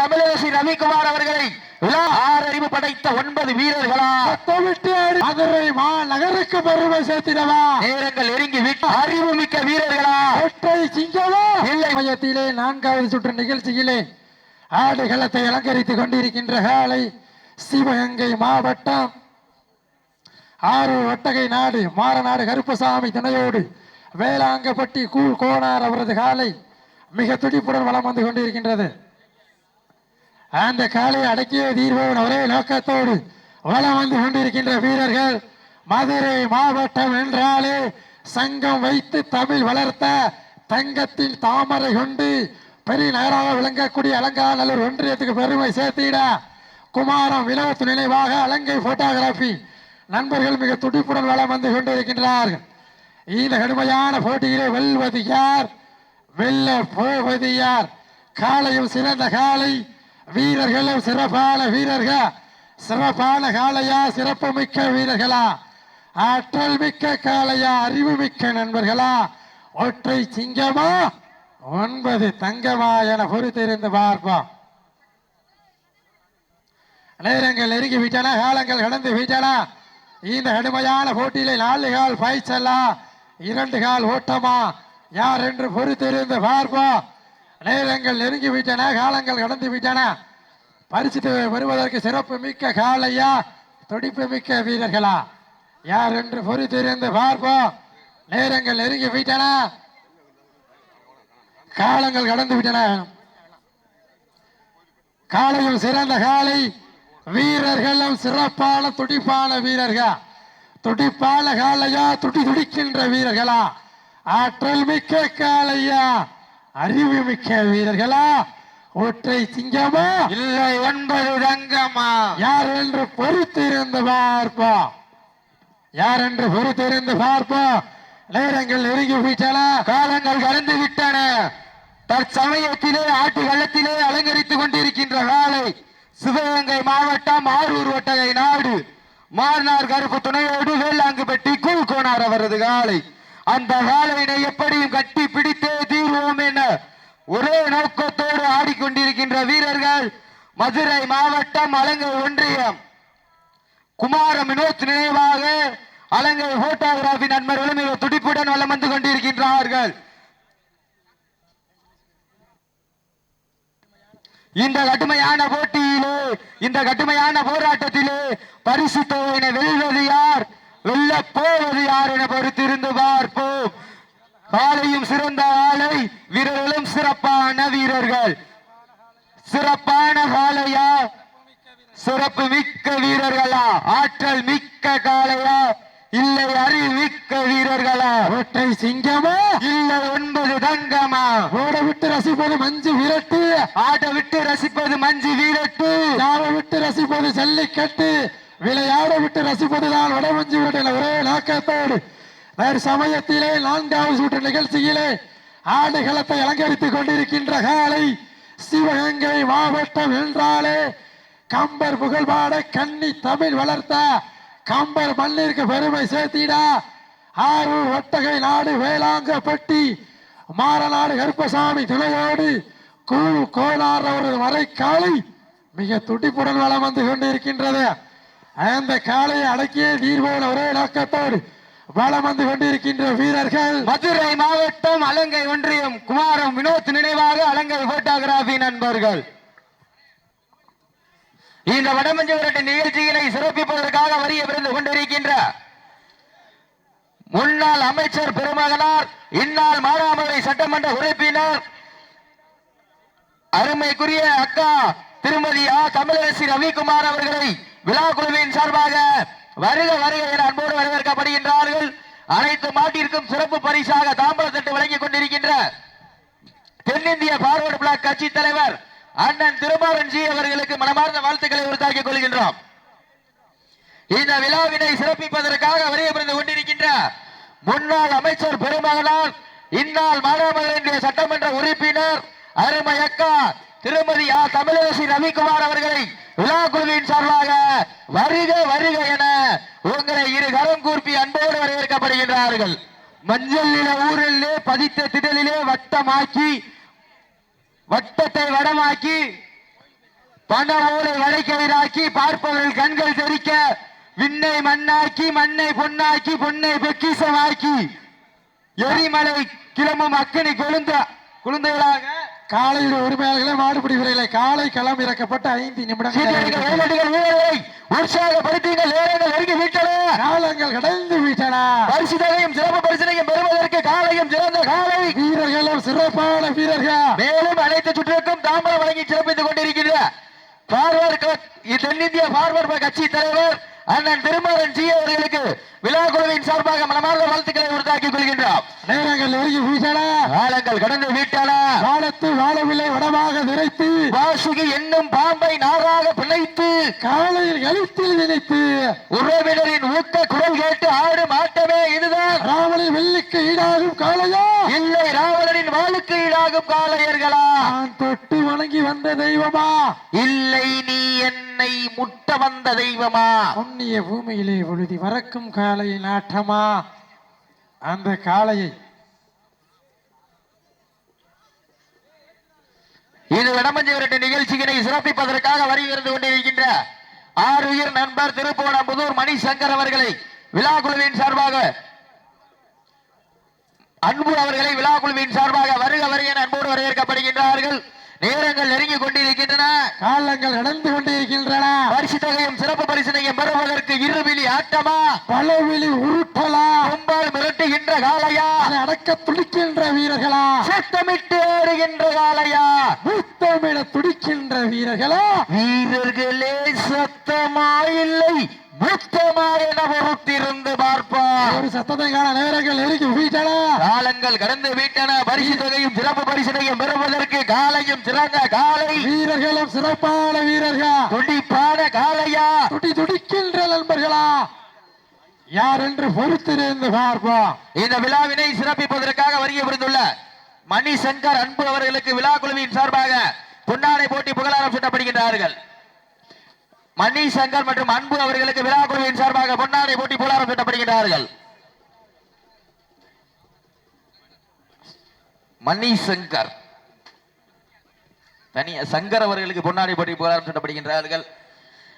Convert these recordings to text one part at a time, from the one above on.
தமிழரசி ரவிக்குமார் அவர்களை விழா ஆறறிவு படைத்த ஒன்பது வீரர்களா? மதுரை மாநகருக்கு பெருமை சேர்த்திடவா? நேரங்கள் நெருங்கி விட்டு அறிவு மிக்க வீரர்களா? ஒற்றை சிங்கமா? இல்லை. மையத்திலே நான்காவது சுற்று நிகழ்ச்சியிலே ஆடுகளத்தை அலங்கரித்துக் கொண்டிருக்கின்ற காலை சிவகங்கை மாவட்டம் ஆரூர் ஒட்டகை நாடு மாரநாடு கருப்பசாமி துணையோடு வேளாங்கப்பட்டி கூழ் கோனார் அவரது காலை மிக துடிப்புடன் வலம் வந்து கொண்டிருக்கின்றது. அந்த காலை அடக்கிய தீர்வோன் ஒரே நோக்கத்தோடு வலம் வந்து கொண்டிருக்கின்ற வீரர்கள் மதுரை மாவட்டம் என்றாலே சங்கம் வைத்து தமிழ் வளர்த்த தங்கத்தின் தாமரை கொண்டு பெரிய நகராக விளங்கக்கூடிய அலங்காநல்லூர் ஒன்றியத்துக்கு பெருமை சேர்த்திட குமாரம் வினோத் நினைவாக அலங்கை போட்டோகிராபி நண்பர்கள் மிக துடிப்புடன் வலம் வந்து கொண்டிருக்கின்றார்கள். இந்த கடுமையான போட்டியிலே வெல்வது யார் வெல்ல போவது யார் காலையும் சிறந்த காலை வீரர்களும் சிறப்பான வீரர்கள். சிறப்பான காளையா சிறப்பு மிக்க வீரர்களா. ஆற்றல் மிக்க காளையா அறிவு மிக்க நண்பர்களா. ஒற்றை சிங்கமா ஒன்பது தங்கமா என பொறுத்திருந்து பார்ப்போம். நேரங்கள் நெருங்கி விட்டன காலங்கள் கடந்து விட்டன. இந்த கடுமையான போட்டியில நாலு கால் பாய்ச்சலா இரண்டு கால் ஓட்டமா. யார் என்று பொறுத்திருந்து பார்ப்போம். நேரங்கள் நெருங்கி விட்டன காலங்கள் கடந்து விட்டன. பரிசு வருவதற்கு சிறப்பு மிக்க காலையா துடிப்பு மிக்க வீரர்களா? யார் என்று பொறுத்திருந்து பார்ப்போம். நேரங்கள் நெருங்கி விட்டன. காலங்கள் கடந்து விட்டன. காலையும் சிறந்த காலை வீரர்களும் சிறப்பான துடிப்பான வீரர்கள்? துடிப்பான காலையா துடி துடிக்கின்ற வீரர்களா? ஆற்றல் மிக்க காலையா அறிவு மிக்க வீரர்களா? ஒற்றை சிங்கமா? இல்லை ஒன்பது தங்கமா? யார் என்று பொறுத்திருந்து பார்ப்போம். யார் என்று பொறுத்திருந்து பார்ப்போம். நேரங்கள் நெருங்கி விட்டன காலங்கள் கடந்து விட்டன. தற்சமயத்திலே ஆட்டு களத்திலே அலங்கரித்துக் கொண்டிருக்கின்ற காலை சிவகங்கை மாவட்டம் ஆரூர் ஒட்டகை நாடு. மார்னார் கருப்பு துணையோடு வேளாங்குப்பட்டி கூழ்கோனார் அவரது காலை. அந்த காலையினை எப்படியும் கட்டி பிடித்தே தீர்வோம் ஒரே நோக்கத்தோடு ஆடிக்கொண்டிருக்கின்ற வீரர்கள் மதுரை மாவட்டம் அலங்கை ஒன்றியம். குமார வினோத் நினைவாக அலங்கை போட்டோகிராபி நண்பர்களும் மிக துடிப்புடன் வலம் வந்து கொண்டிருக்கின்றார்கள். இந்த கடுமையான போட்டியிலே இந்த கடுமையான போராட்டத்திலே பரிசு தொகையினை வெல்வது யார்? வெல்ல போவது யார் என பொறுத்திருந்து பார்ப்போம். காலையும் சிறந்த ஆளை வீரர்களும் சிறப்பான வீரர்கள். சிறப்பான காளையா? சிறப்பு மிக்க வீரர்களா? ஆற்றல் மிக்க காளையா? இல்லை அறிவு மிக்க வீரர்களா? ஒற்றை சிங்கமா? இல்லை ஒன்பது தங்கமா? ஓட விட்டு ரசிப்பது மஞ்சு விரட்டு. ஆட விட்டு ரசிப்பது மஞ்சு வீரட்டு. யாரை விட்டு ரசிப்பது ஜல்லிக்கட்டு. விளையாட விட்டு ரசிப்பதுதான் வடமஞ்சு விரட்டு ஒரே நோக்கத்தோடு. வேறு சமயத்திலே நான்காவது சுற்று நிகழ்ச்சியிலே ஆடுகளத்தை அலங்கரித்துக் கொண்டிருக்கின்ற காலை சிவகங்கை மாவட்டம் என்றாலே கம்பர் புகழ்பாட கன்னி தமிழ் வளர்த்த கம்பர் மண்ணிற்கு பெருமை சேர்த்திடா. ஆரூர் ஒட்டகை நாடு வேளாங்கப்பட்டி மாறநாடு கருப்பசாமி துணையோடு கூ கோலார் அவரது மறைக்காலை மிக துடிப்புடன் வளம் வந்து கொண்டிருக்கின்றது. அந்த காலையை அடக்கிய தீர்வோடு ஒரே நோக்கத்தோடு வளம் வந்து கொண்டிருக்கின்ற வீரர்கள் மதுரை மாவட்டம் அலங்கை ஒன்றியம் குமாரம் வினோத் நினைவாக அலங்கை போட்டோகிராபி நண்பர்கள். இந்த வடமஞ்சு விரட்டு நிகழ்ச்சிகளை சிறப்பிப்பதற்காக வரிய விருந்து கொண்டிருக்கின்ற முன்னாள் அமைச்சர் பெருமகனார் இந்நாள் மாறாமலை சட்டமன்ற உறுப்பினர் அருமைக்குரிய அக்கா திருமதி ஆ. தமிழரசி ரவிக்குமார் அவர்களை விழா குழுவின் சார்பாக வருக வருக என அன்போடு வரவேற்கப்படுகின்றார்கள். அனைத்து மாட்டிற்கும் சிறப்பு பரிசாக தாம்பரத்தட்டு வழங்கிக் கொண்டிருக்கின்ற தென்னிந்திய பார்வர்டு பிளாக் கட்சி தலைவர் அண்ணன் திருமாவன் ஜி அவர்களுக்கு மனமார்ந்த வாழ்த்துக்களை உறுத்தாக்கிக் கொள்கின்றோம். இந்த விழாவினை சிறப்பிப்பதற்காக வருகை கொண்டிருக்கின்ற முன்னாள் அமைச்சர் பெருமகனார் இந்நாள் மாணவர்களுடைய சட்டமன்ற உறுப்பினர் அருமையக்கா திருமதி ஆ. தமிழரசி ரவிக்குமார் அவர்களை விழா குழுவின் சார்பாக வருக வருக என உங்களை இரு கரம் கூர்ப்பி அன்போடு வரவேற்கப்படுகின்றார்கள். மஞ்சள் நில ஊரிலே பதித்த திடலிலே வட்டமாக்கி வட்டத்தை வடமாக்கி பண ஊரை வளைக்கயிறாக்கி பார்ப்பவர்கள் கண்கள் தெரிக்க விண்ணை மண்ணாக்கி மண்ணை பொன்னாக்கி பொன்னை பொக்கிசமாக்கி எரிமலை கிளம்பும் அக்கினி கொழுந்த குழுந்தைகளாக காலையில் உரிமையாளர்களே மாடுபிடி வீரர்களை காலை களம் இறக்கப்பட்ட ஐந்து நிமிடங்கள். உற்சாகப்படுத்துங்கள் நேரங்கள் நெருங்கி விட்டன காலங்கள் கடந்து விட்டன பரிசு தொகையும் சிறப்பு பரிசனையும் பெறுவதற்கு காலையும் சிறந்த காலை வீரர்களும் சிறப்பான வீரர்கள். மேலும் அனைத்து சுற்றுக்கும் தாம்பரம் வழங்கி சிறப்பித்துக் கொண்டிருக்கின்ற பார்வர்ட் க- தென்னிந்திய பார்வர்ட் கட்சி தலைவர் அண்ணன் திருமாறன் ஜி அவர்களுக்கு விழா குழுவின் சார்பாக மனமார்ந்த வாழ்த்துக்களை உறுத்தாக்கிக் கொள்கின்றோம் நேரங்கள் நெருங்கி வீட்டன காலங்கள் கடந்து விட்டன வானத்து வாழவில்லை வடமாக நிறைத்து வாசுகி என்னும் பாம்பை நாராக பிணைத்து. காலையில் எழுத்தில் நினைத்து. உறவினரின் ஊக்க குரல் கேட்டு ஆடும் ஆட்டமே இதுதான். ராவணி வெள்ளிக்கு ஈடாகும் காளையா? இல்லை ராவணனின் வாளுக்கு ஈடாகும் காளையர்களா? நான் தொட்டு வணங்கி வந்த தெய்வமா? இல்லை நீ என்னை முட்ட வந்த தெய்வமா? புண்ணிய பூமியிலே பொழுதி வரக்கும் காளையின் ஆட்டமா அந்த காளையை இது வடமஞ்சி நிகழ்ச்சியினை சிறப்பிப்பதற்காக வருகிறது கொண்டிருக்கின்ற ஆறுயிர் நண்பர் திருப்போணம்புதூர் மணிசங்கர் அவர்களை விழா குழுவின் சார்பாக அன்பு அவர்களை விழா குழுவின் சார்பாக வருக வருக அன்போடு வரவேற்கப்படுகின்றார்கள். நேரங்கள் நெருங்கிக் கொண்டிருக்கின்றன. காலங்கள் நடந்து கொண்டிருக்கின்றன. பரிசு தொகையும் சிறப்பு பரிசனையும் பெறுவதற்கு இருவிழி ஆட்டமா? பலவிழி உருட்டலா? கும்பால் மிரட்டுகின்ற அதை அடக்க துடிக்கின்ற வீரர்களா? சத்தமிட்டு ஆடுகின்ற காளையா? முத்தமிட துடிக்கின்ற வீரர்களா? வீரர்களே சத்தமா இல்லை என பொறுத்திருந்து பார்ப்பார் ஒரு சத்தத்தை காண நேரங்கள் நெருங்கி வீட்டன. காலங்கள் கடந்து விட்டன. பரிசு தொகையும் சிறப்பு பரிசனையும் பெறுவதற்கு காலையும் சிறந்த காலை. வீரர்களும் சிறப்பான வீரர்கள். துடிப்பான காளையா துடி துடிக்கின்ற நண்பர்களா? யார் என்று பொறுத்திருந்து பார்ப்போம். இந்த விழாவினை சிறப்பிப்பதற்காக வருகை புரிந்துள்ள மணிசங்கர் அன்பு அவர்களுக்கு விழா குழுவின் சார்பாக பொன்னாடை போட்டி புகழாரம் சூட்டப்படுகின்றார்கள். மணிசங்கர் மற்றும் அன்பு அவர்களுக்கு விழா குழுவின் சார்பாக பொன்னாடை போட்டி புலாரம் திட்டப்படுகின்றார்கள் மணி சங்கர் தனி சங்கர் அவர்களுக்கு பொன்னாடி போட்டி புலாரம் திட்டப்படுகின்றார்கள்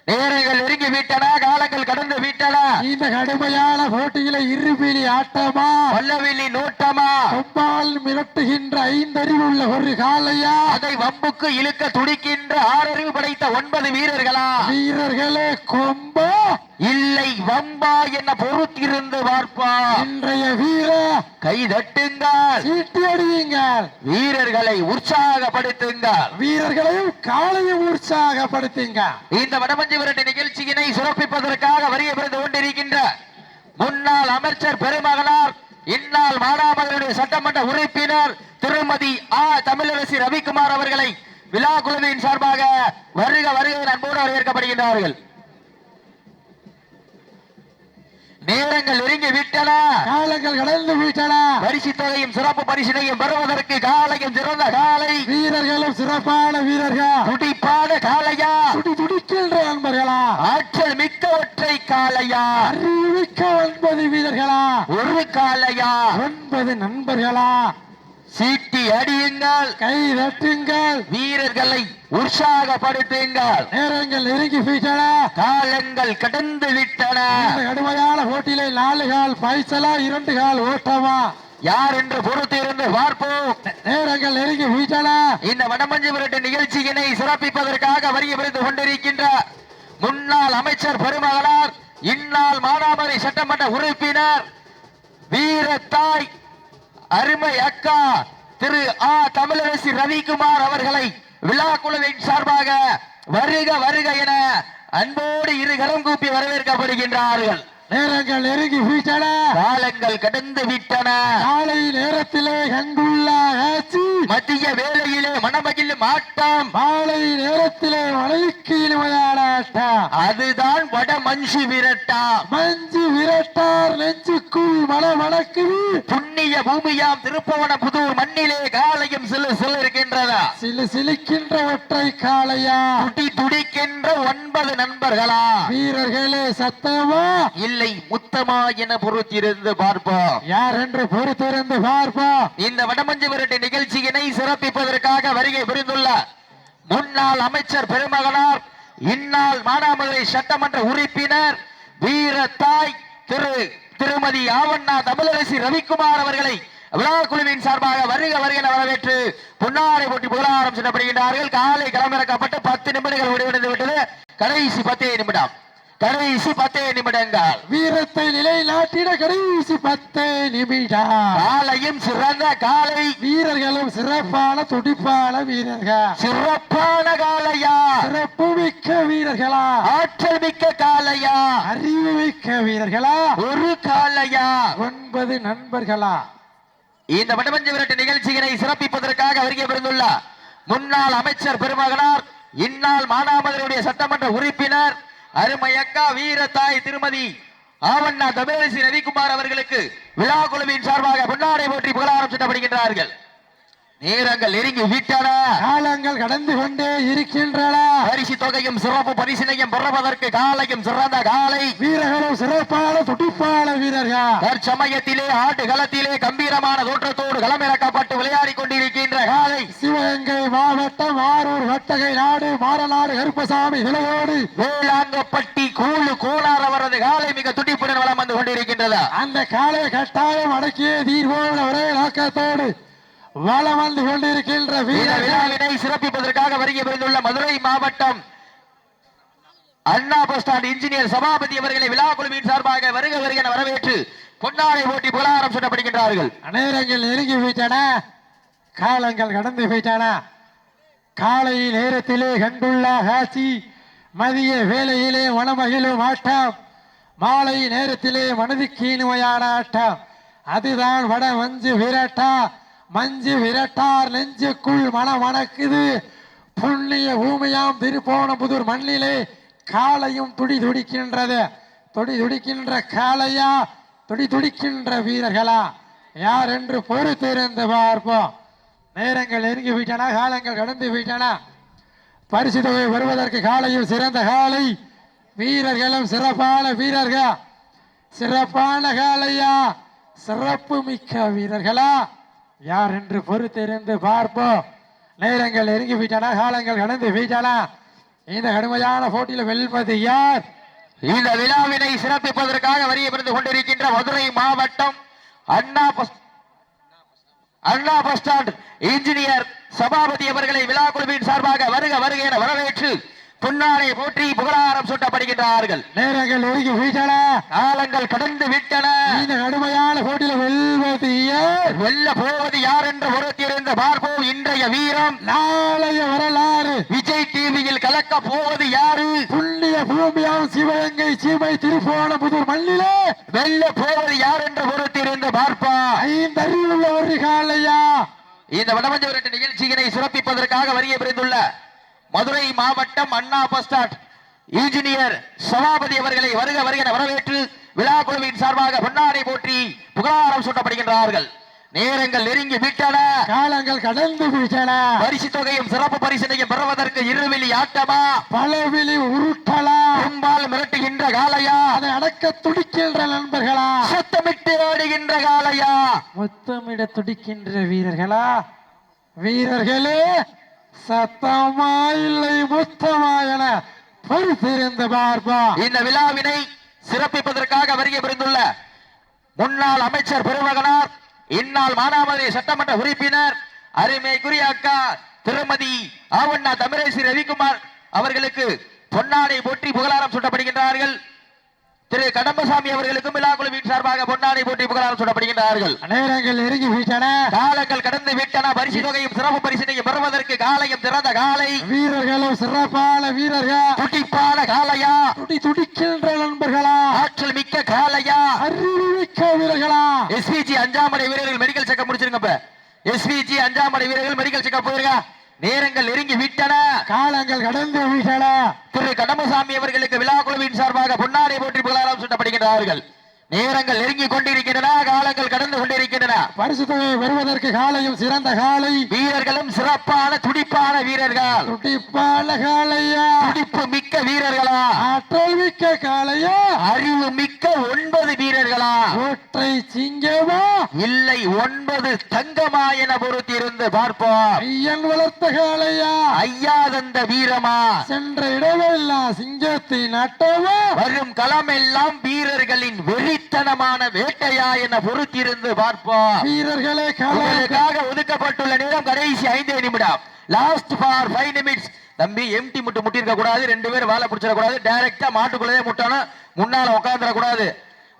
நேரங்கள் நெருங்கி விட்டன காலங்கள் கடந்து விட்டன. இந்த கடுமையான போட்டியில இருபிலி ஆட்டமா? பல்லவில்லி நோட்டமா? கொம்பால் மிரட்டுகின்ற ஐந்தறிவுள்ள ஒரு காளையா? அதை வம்புக்கு இழுக்க துடிக்கின்ற ஆறறிவு படைத்த ஒன்பது வீரர்களா? வீரர்களே கொம்பா. இல்லை வம்பா என்ன பொறுத்திருந்து பார்ப்பா. இன்றைய வீர கை தட்டுங்கள். சீட்டி அடியுங்கள். வீரர்களை உற்சாகப்படுத்துங்கள். வீரர்களையும் காளையும் உற்சாகப்படுத்துங்க இந்த வடமஞ்சி விரட்டு நிகழ்ச்சியினை சிறப்பிப்பதற்காக வருகை புரிந்து கொண்டிருக்கின்ற முன்னாள் அமைச்சர் பெருமகனார் இந்நாள் மானாமகனுடைய சட்டமன்ற உறுப்பினர் திருமதி ஆ. தமிழரசி ரவிக்குமார் அவர்களை விழா குழுவின் சார்பாக வருக வருக அன்போடு வரவேற்கப்படுகின்றார்கள். நேரங்கள் நெருங்கி விட்டன. காலங்கள் கடந்து விட்டன. பரிசு தொகையும் சிறப்பு பரிசினையும் பெறுவதற்கு காலையும் சிறந்த காலை. வீரர்களும் சிறப்பான வீரர்கள். துடிப்பான காளையா துடி துடிக்கின்ற நண்பர்களா ஆற்றல் மிக்க ஒற்றை காளையா அறிவிக்க ஒன்பது வீரர்களா? ஒரு காளையா ஒன்பது நண்பர்களா? சீட்டி அடியுங்கள் கை தட்டுங்கள் வீரர்களை உற்சாகப்படுத்துங்கள். நேரங்கள் நெருங்கி போயிட்டன. காலங்கள் கடந்து விட்டன. கடுமையான போட்டியிலே நாலு கால் பைசலா இரண்டு கால் ஓட்டமா? யார் என்று பொறுத்து இருந்து பார்ப்போம் நேரங்கள் நெருங்கி போயிட்டன. இந்த வடமஞ்சு விரட்டு நிகழ்ச்சியினை சிறப்பிப்பதற்காக வருகை புரிந்து கொண்டிருக்கின்ற முன்னாள் அமைச்சர் பெருமகனார் இந்நாள் மானாமரை சட்டமன்ற உறுப்பினர் வீரத்தாய் அருமை அக்கா திரு ஆ தமிழரசி ரவிக்குமார் அவர்களை விழா குழுவின் சார்பாக வருக வருக என அன்போடு இரு கரம் கூப்பி வரவேற்கப்படுகின்றார்கள். நேரங்கள் நெருங்கி போயிட்டன காலங்கள் கடந்து விட்டன காலை நேரத்திலே கண்டுள்ள ஆட்சி மத்திய வேளையிலே மணமகிழும் ஆட்டம் மாலை நேரத்திலே மலைக்கு இனிமையான ஆட்டம் அதுதான் வட மஞ்சு விரட்டா. மஞ்சு விரட்டார் நெஞ்சுக்குள் மன வணக்குது புண்ணிய பூமியாம் திருப்பவன புதூர் மண்ணிலே காலையும் சிலு சிலு இருக்கின்றதா? சிலு சிலிக்கின்ற ஒற்றை காளையா? துடி துடிக்கின்ற ஒன்பது நண்பர்களா? வீரர்களே சத்தமா? இல்லை முத்தமா என பொறுத்திருந்து பார்ப்போம். யார் என்று பொறுத்திருந்து பார்ப்போம். இந்த வடமஞ்சு விரட்டு நிகழ்ச்சியினை சிறப்பிப்பதற்காக வருகை புரிந்துள்ள முன்னாள் அமைச்சர் பெருமகனார் இந்நாள் மானாமதுரை சட்டமன்ற உறுப்பினர் வீரத்தாய் திரு திருமதி ஆவண்ணா தமிழரசி ரவிக்குமார் அவர்களை விழா குழுவின் சார்பாக வருக வருக என வரவேற்று பொன்னாடை போட்டி புகழாரம் செல்லப்படுகின்றார்கள். காலை களமிறக்கப்பட்டு பத்து நிமிடங்கள் முடிவடைந்து விட்டது. கடைசி பத்தே நிமிடம். கடைசி பத்தே நிமிடங்கள். வீரத்தை நிலைநாட்டிட கடைசி பத்தே நிமிடம். காலையும் சிறந்த காலை. வீரர்களும் சிறப்பான துடிப்பான வீரர்கள். சிறப்பான காலையா? சிறப்பு மிக்க வீரர்களா? ஆற்றல் மிக்க காலையா? அறிவு மிக்க வீரர்களா? ஒரு காலையா? ஒன்பது நண்பர்களா? இந்த வடமஞ்சு விரட்டு நிகழ்ச்சியினை சிறப்பிப்பதற்காக வருகை முன்னாள் அமைச்சர் பெருமகனார் இந்நாள் மானாமதுரையுடைய சட்டமன்ற உறுப்பினர் அருமையக்கா வீரத்தாய் திருமதி ஆவண்ணா தமிழரசி ரவிக்குமார் அவர்களுக்கு விழா குழுவின் சார்பாக பொன்னாடை போற்றி புகழாரம் சுட்டப்படுகின்றார்கள். நேரங்கள் நெருங்கி விட்டன. காலங்கள் கடந்து கொண்டே இருக்கின்றன. பரிசு தொகையும் சிறப்பு பரிசினையும் பெறுவதற்கு காலையும் சிறந்த காலை. வீரர்களும் சிறப்பான துடிப்பான வீரர்கள். தற்சமயத்திலே ஆட்டு களத்திலே கம்பீரமான தோற்றத்தோடு களமிறக்கப்பட்டு விளையாடிக் கொண்டிருக்கின்ற காலை. சிவகங்கை மாவட்டம் ஆரூர் வட்டகை நாடு மாரநாடு கருப்பசாமி இளையோடு. வேளாங்கப்பட்டி கூழு கோளார் அவரது காலை மிக துடிப்புடன் வளம் வந்து கொண்டிருக்கின்றது? அந்த காலை கட்டாயம் அடக்கிய தீர்வோட ஒரே நோக்கத்தோடு. வளம் வந்து கொண்டிருக்கின்ற வீரர்கள் விழாவினை சிறப்பிப்பதற்காக வருகை புரிந்துள்ள மதுரை மாவட்டம் Anna bus stand engineer Sabapathi அவர்களை விழா குழுவின் சார்பாக வருக வருக வரவேற்று பொன்னாடை போட்டி புகழாரம் சொல்லப்படுகின்றார்கள் நேரங்கள் நெருங்கி விட்டன காலங்கள் கடந்து விட்டன காலை நேரத்திலே கண்டுள்ள காட்சி மதிய வேளையிலே மனமகிழும் ஆட்டம். மாலை நேரத்திலே மனதுக்கு இனிமையான ஆட்டம். அதுதான் வட மஞ்சு விரட்டா. மஞ்சு விரட்டார் நெஞ்சுக்குள் மனம் மணக்குது. புண்ணிய பூமியாம் திருப்போணபுதூர் மண்ணிலே காலையும் துடி துடிக்கின்றது. துடி துடிக்கின்ற காளையா? துடி துடிக்கின்ற வீரர்களா? யார் என்று பொறுத்திருந்து பார்ப்போம். நேரங்கள் நெருங்கி விட்டன காலங்கள் கடந்து விட்டன. பரிசு தொகை வருவதற்கு காலையும் சிறந்த காலை வீரர்களும் சிறப்பான வீரர்கள். சிறப்பான காலையா சிறப்பு மிக்க வீரர்களா? யார் என்று பொறுத்திருந்து பார்ப்போம். நேரங்கள் நெருங்கி விட்டன காலங்கள் கடந்து விட்டன. இந்த கடுமையான போட்டியில் வெல்வது யார்? இந்த விழாவினை சிறப்பிப்பதற்காக வருகை பிறந்து கொண்டிருக்கின்ற மதுரை மாவட்டம் Anna bus Anna bus stand engineer Sabapathi அவர்களை விழா குழுவின் சார்பாக வருக வருக என வரவேற்று பொன்னாடை போற்றி புகழாரம் சூட்டப்படுகின்றார்கள். நேரங்கள் நெருங்கி விட்டன காலங்கள் கடந்து விட்டன. இந்த கடுமையான போட்டியில் வெல்வது யார் வெல்ல போவது யார் என்று பொறுத்திருந்து பார்ப்போம் இன்றைய வீரம். நாளைய வரலாறு. விஜய் டிவியில் கலக்க போவது யாரு? புண்ணிய பூமியாம் சிவகங்கை சீமை திருப்போணபுதூர் மண்ணிலே. வெல்ல போவது யார் என்று பொறுத்திருந்து பார்ப்பா ஐந்து அறிவுள்ள ஒரு காலையா இந்த வடமஞ்ச விரட்டு நிகழ்ச்சியினை சிறப்பிப்பதற்காக வருகை புரிந்துள்ள மதுரை மாவட்டம் Anna bus stand. Engineer Sabapathi அவர்களை வருக வருக என வரவேற்று விழா குழுவின் சார்பாக பொன்னாடை போற்றி புகழாரம் சூட்டப்படுகின்றார்கள். நேரங்கள் நெருங்கி விட்டன. காலங்கள் கடந்து விட்டன. பரிசு தொகையும் சிறப்பு பரிசினையும் பெறுவதற்கு இருவெளி ஆட்டமா? பலவிழி உருட்டலா. பெரும்பால் மிரட்டுகின்ற காளையா? அதை அடக்க துடிக்கின்ற நண்பர்களா? சத்தமிட்டு ஆடுகின்ற காளையா? முத்தமிட துடிக்கின்ற வீரர்களா? வீரர்களே சத்தமா இல்லை முத்தமா என பார்ப்பா. இந்த விழாவினை சிறப்பிப்பதற்காக வருகை புரிந்துள்ள முன்னாள் அமைச்சர் பெருமகனார் இந்நாள் மானாமதுரை சட்டமன்ற உறுப்பினர் அருமைக்குரிய அக்கா திருமதி ஆவண்ணா தமிழேசி ரவிக்குமார் அவர்களுக்கு பொன்னாடை போற்றி புகழாரம் சுட்டப்படுகின்றார்கள். திரு கடம்பசாமி அவர்களுக்கும் விழா குழுவின் சார்பாக பொன்னாடை போற்றி புகழாரம் சூட்டப்படுகின்றார்கள் நேரங்கள் நெருங்கி விட்டன காலங்கள் கடந்து விட்டன. பரிசு தொகையும் சிறப்பு பரிசினையும் பெறுவதற்கு காலையும் திறந்த காலை. வீரர்களும் சிறப்பான வீரர்கள். துடிப்பான காளையா துடி துடிக்கின்ற நண்பர்களா? ஆற்றல் மிக்க காளையா அறிவுமிக்க வீரர்களா? எஸ்பிஜி அஞ்சாம் படை வீரர்கள் மெடிக்கல் செக்கப் முடிச்சிருங்க எஸ்பிஜி அஞ்சாம் படை வீரர்கள் மெடிக்கல் செக்கப் போயிருங்க. நேரங்கள் நெருங்கி விட்டன. காலங்கள் கடந்து விட்டன திரு கடம்பசாமி அவர்களுக்கு விழா குழுவின் சார்பாக பொன்னாடை போற்றி புகழாரம் சூட்டப்படுகின்றார்கள். நேரங்கள் நெருங்கி கொண்டிருக்கின்றன காலங்கள் கடந்து கொண்டிருக்கின்றன பரிசு பெறுவதற்கு காலையும் சிறந்த காலை. வீரர்களும் சிறப்பான துடிப்பான வீரர்கள். துடிப்பான காலையா? துடிப்பு மிக்க வீரர்களா? ஆற்றல் மிக்க காளையா அறிவு மிக்க ஒன்பது வீரர்களா? ஒற்றை சிங்கமா? இல்லை ஒன்பது தங்கமா என பொறுத்திருந்து பார்ப்போம். ஐயன் வளர்த்த காளையா ஐயா தந்த வீரமா? சென்ற இடமெல்லாம் சிங்கத்தின் அட்டமா வரும் களமெல்லாம் வீரர்களின் வெறித்தனமான வேட்டையா என பொறுத்திருந்து பார்ப்போம். வீரர்களே உங்களுக்காக ஒதுக்கப்பட்டுள்ள நேரம் கடைசி ஐந்தே நிமிடம். லாஸ்ட் ஃபார் ஃபைவ் நிமிட்ஸ் தம்பி எம்டி முட்டு முட்டிருக்க கூடாது. ரெண்டு பேரும் வாழை பிடிச்சிட கூடாது டைரக்டா மாட்டுக்குள்ளேயே முட்டணும். முன்னால உட்காந்துட கூடாது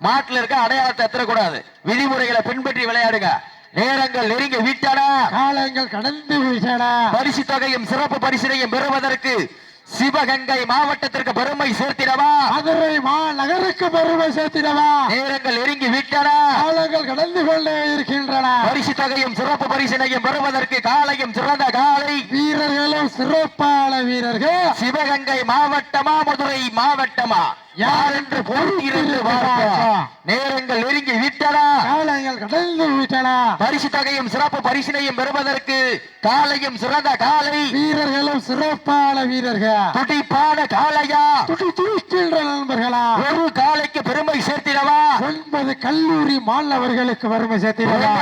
மாட்டுல இருக்க அடையாளத்தை எத்தர கூடாது விதிமுறைகளை பின்பற்றி விளையாடுங்க. நேரங்கள் நெருங்கி விட்டன. காலங்கள் கடந்து விட்டன பரிசு தொகையும் சிறப்பு பரிசினையும் பெறுவதற்கு சிவகங்கை மாவட்டத்திற்கு பெருமை சேர்த்திடவா? மதுரை மாநகருக்கு பெருமை சேர்த்திடவா? நேரங்கள் நெருங்கி விட்டன. காலங்கள் கடந்து கொண்டே இருக்கின்றன. பரிசு தொகையும் சிறப்பு பரிசினையும் பெறுவதற்கு காலையும் சிறந்த காலை. வீரர்களும் சிறப்பான வீரர்கள். சிவகங்கை மாவட்டமா மதுரை மாவட்டமா? யார் என்று பொறுத்திருந்து நேரங்கள் நெருங்கி விட்டன. காலங்கள் கடந்து விட்டன பரிசு தொகையும் சிறப்பு பரிசினையும் பெறுவதற்கு காலையும் சிறந்த காலை. வீரர்களும் சிறப்பான வீரர்கள். துடிப்பான காளையா? துடி துடிக்கின்ற நண்பர்களா? ஒரு காலைக்கு பெருமை சேர்த்திடவா? ஒன்பது கல்லூரி மாணவர்களுக்கு பெருமை சேர்த்திடவா?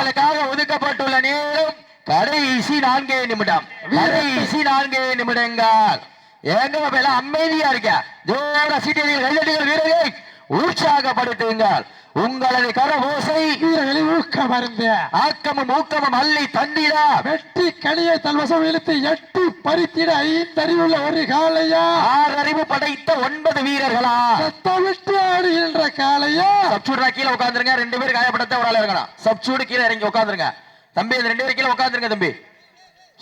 ஒதுக்கப்பட்டுள்ள நேரம் கடைசி நான்கே நிமிடம். கடைசி நான்கே நிமிடங்கள். ஏங்க அமைதியா இருக்க? ஜோர சீட்டியர்கள் கைதட்டுங்கள் வீரர்களை. உற்சாகப்படுத்துங்கள். உங்களது கரவோசை வீரர்களின் ஊக்கம் அருந்து ஆக்கமும் ஊக்கமும் அள்ளி தந்திட. வெற்றி கனியை தல்வசம் இழுத்து எட்டி பறித்திட ஐந்தறிவுள்ள ஒரு காளையா? ஆறறிவு படைத்த ஒன்பது வீரர்களா? சத்தமிட்டு ஆடுகின்ற காளையா? சப்சூடா கீழே உட்காந்துருங்க ரெண்டு பேரும் காயப்படத்த ஒரு ஆள் இருக்கணும். சப்சூடு கீழே இறங்கி உட்காந்துருங்க தம்பி இந்த ரெண்டு பேரும் கீழே உட்காந்துருங்க தம்பி.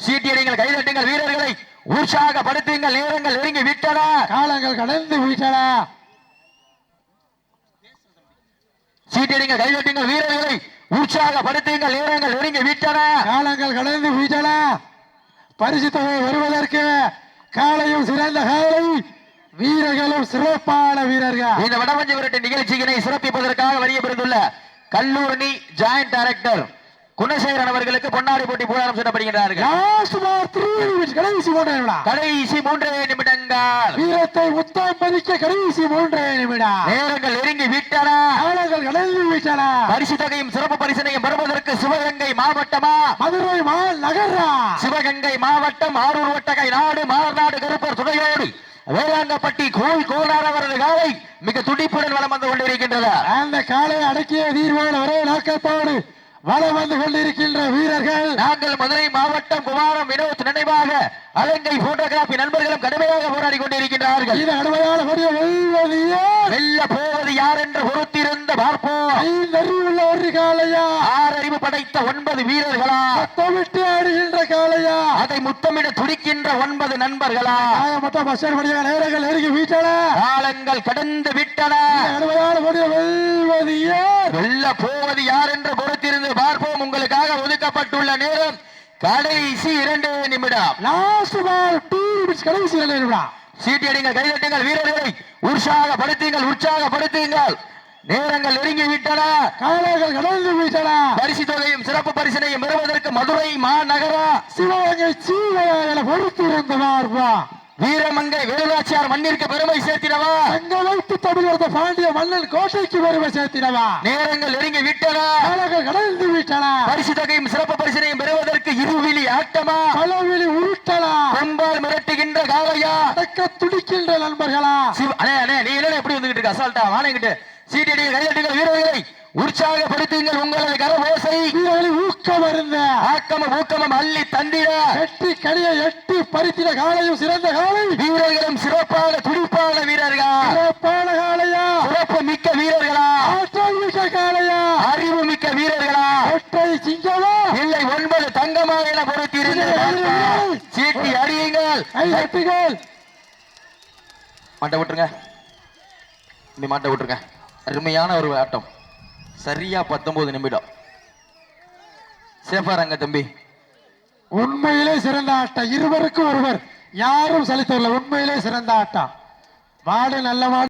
சீட்டியடிங்கள் கைதட்டுங்கள் வீரர்களை. உற்சாகப்படுத்துங்கள் நேரங்கள் நெருங்கி விட்டன. காலங்கள் கடந்து விட்டன. சீட்டியடிங்கள் கைதட்டுங்கள் வீரர்களை. உற்சாகப்படுத்துங்கள் நேரங்கள் நெருங்கி விட்டன. காலங்கள் கடந்து விட்டன. பரிசு தொகை வருவதற்கு காளையும் சிறந்த காளை வீரர்களும் சிறப்பான வீரர்கள். இந்த வடமஞ்சு விரட்டு நிகழ்ச்சியினை சிறப்பிப்பதற்காக வரிய பெறுந்துள்ள கல்லூரணி ஜாயிண்ட் டைரக்டர் குணசேகரன் அவர்களுக்கு பொன்னாடி போட்டி த்ரீ மினிட்ஸ் கடைசி மூன்றே கடைசி மூன்றே நிமிடங்கள். வீரத்தை முத்தாம் பதிக்க கடைசி மூன்றே நிமிடம். நேரங்கள் நெருங்கி விட்டன. காலங்கள் கடந்து விட்டன. பரிசு தொகையும் சிறப்பு பரிசனையும் பெறுவதற்கு சிவகங்கை மாவட்டமா? மதுரை மா நகரா சிவகங்கை மாவட்டம் ஆரூர் வட்டகை நாடு மாநாடு கருப்பர் துணையோடு வேளாங்கப்பட்டி கோவில் கோனார் அவரது காலை மிக துடிப்புடன் வலம் வந்து கொண்டிருக்கின்றது அந்த காலை அடக்கிய தீர்வோடு ஒரே நோக்கத்தோடு வலம் வந்து கொண்டிருக்கின்ற வீரர்கள். நாங்கள் மதுரை மாவட்டம் குமாரம் வினோத் நினைவாக அலங்கை போட்டோகிராபி நண்பர்களும் கடுமையாக போராடி கொண்டிருக்கின்றார்கள். இது யார்? வெல்ல போவது யார் என்று பொறுத்திருந்து பார்ப்போம். ஐந்தறிவுள்ள ஒரு காளையா? ஆறறிவு படைத்த ஒன்பது வீரர்களா? சத்தமிட்டு ஆடுகின்ற காளையா? அதை முத்தமிட துடிக்கின்ற ஒன்பது நண்பர்களா? பஸ்டர் படியாக நேரங்கள் நெருங்கி வீட்டன. காலங்கள் கடந்து விட்டன. முடிவு வெல்வது யார்? வெல்ல போவது யார் என்று பொறுத்திருந்து பார்ப்போம். உங்களுக்காக ஒதுக்கப்பட்டுள்ள நேரம் கடைசி இரண்டு நிமிடம். லாஸ்ட் பால் டூ மினிட்ஸ் கடைசி இரண்டு நிமிடம். சீட்டியடிங்கள் கைதட்டுங்கள் வீரர்களை உற்சாகப்படுத்துங்கள் உற்சாகப்படுத்துங்கள். நேரங்கள் நெருங்கி விட்டன காளைகள் கடந்து வீட்டன பரிசு தொகையும் சிறப்பு பரிசினையும் பெறுவதற்கு மதுரை மாநகரா சிவகங்கை சீவையாக பொறுத்திருந்து பார்ப்பா வீரமங்கை வேலுராச்சியார் மண்ணிற்கு பெருமை சேர்த்திடவா? அங்க வைத்து தமிழக பாண்டிய மன்னன் கோட்டைக்கு பெருமை சேர்த்திடவா? நேரங்கள் நெருங்கி விட்டன. கடந்து விட்டன. பரிசு தொகையும் சிறப்பு பரிசினையும் பெறுவதற்கு இருவிழி ஆட்டமா? பலவிழி உருட்டலா கொம்பால் மிரட்டுகின்ற காளையா? அடக்க துடிக்கின்ற நண்பர்களா? அண்ணே அண்ணே நீ என்ன எப்படி வந்துகிட்டு இருக்க? அசால்ட்டா வானங்கிட்டு. சீட்டடி கைதட்டுங்கள் வீரர்களை. உற்சாகப்படுத்துங்கள் உங்களது கரவோசை. ஊக்கம் இருந்த ஆக்கமும் ஊக்கமும் அள்ளி தந்திட. எட்டி கனியை எட்டி பறித்திட காளையும் சிறந்த காளை வீரர்களும் சிறப்பான துடிப்பான வீரர்கள். சிறப்பான காளையா சிறப்பு மிக்க வீரர்களா. ஆற்றல் மிக்க காளையா அறிவு மிக்க வீரர்களா. ஒற்றை சிங்கமா. இல்லை ஒன்பது தங்கமா என பொறுத்திருந்து சீட்டி தட்டுகள் மாட்டை விட்டுருங்க. இப்படி மாட்டை விட்டுருங்க. அருமையான ஒரு ஆட்டம். சரியா பத்தொன்பது நிமிடம். சேஃபா ரங்க தம்பி. உண்மையிலே சிறந்த ஆட்டம் இருவருக்கும் ஒருவர். யாரும் சலித்தவர்கள் உண்மையிலே சிறந்த ஆட்டம் மாடு நல்ல மாடு